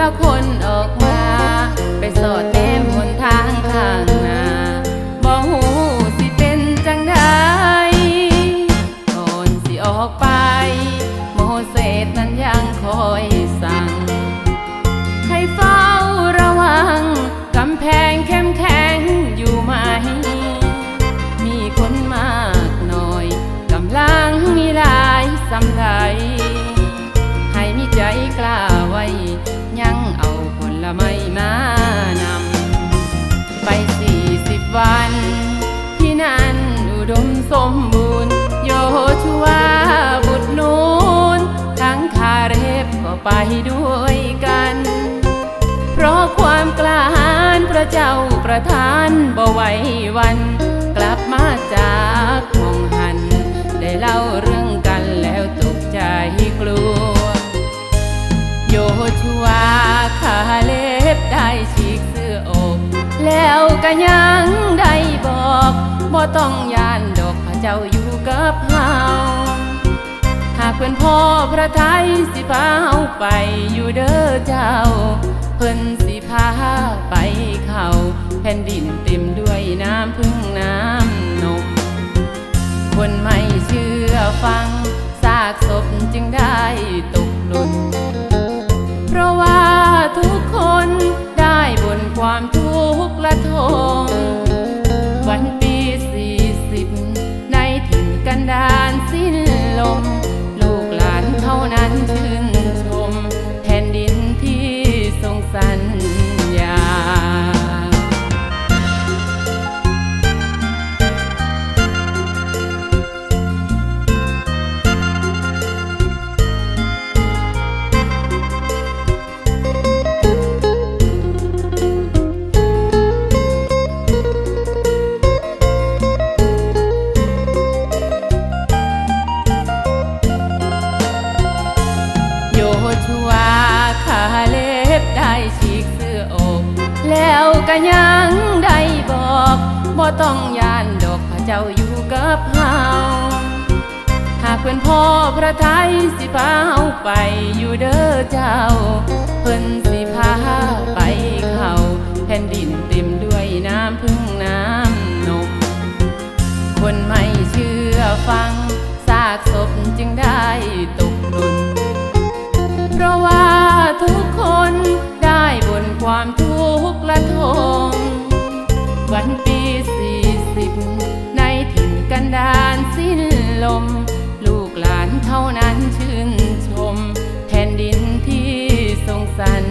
ละคนออกมา ไปสอดแนมหนทางข้างหน้าบ่หูสิเป็นจังไดก่อนสิออกไป โมเสสนั้นยังคอยสั่ง ให้เฝ้าระวัง กำแพงเข้มแข็งอยู่ไหม มีคนมากหน่อย กำลังมีหลายสำไดใไม้มานำ ไปสี่สิบวัน ที่นั่นอุดมสมบูรณ์ โยชัวบุตรนูน ทั้งคาเรบก็ไปด้วยกัน เพราะความกล้าหาญพระเจ้าประทานบ่ไหววัน ก็ยังได้บอกบ่ต้องยานดอกพระเจ้าอยู่กับเฮาหากเพื่อนพ่อพระไทยสิพาเฮาไปอยู่เด้อเจ้า เพิ่นสิพาไปเขาแผ่นดินเต็มด้วยน้ำพึ่งน้ำนมคนไม่เชื่อฟัง ซากศพจึงได้ตกหล่น หลานเท่า แล้วก็ยังได้บอกบ่ต้องยานดอกพระเจ้าอยู่กับเฮาหากเพื่อนพ่อพระไทยสิพาเฮาไปอยู่เด้อเจ้า เพิ่นสิพาไปเขาแผ่นดินเต็มด้วยน้ำพึ่งน้ำนม คนไม่เชื่อฟัง ซากศพจึงได้ตกหล่นเพราะว่า ความทุกข์ละทมวันปีสี่สิบในถิ่นกันดานสิ้นลม ลูกหลานเท่านั้นชื่นชม แผ่นดินที่ทรงสัน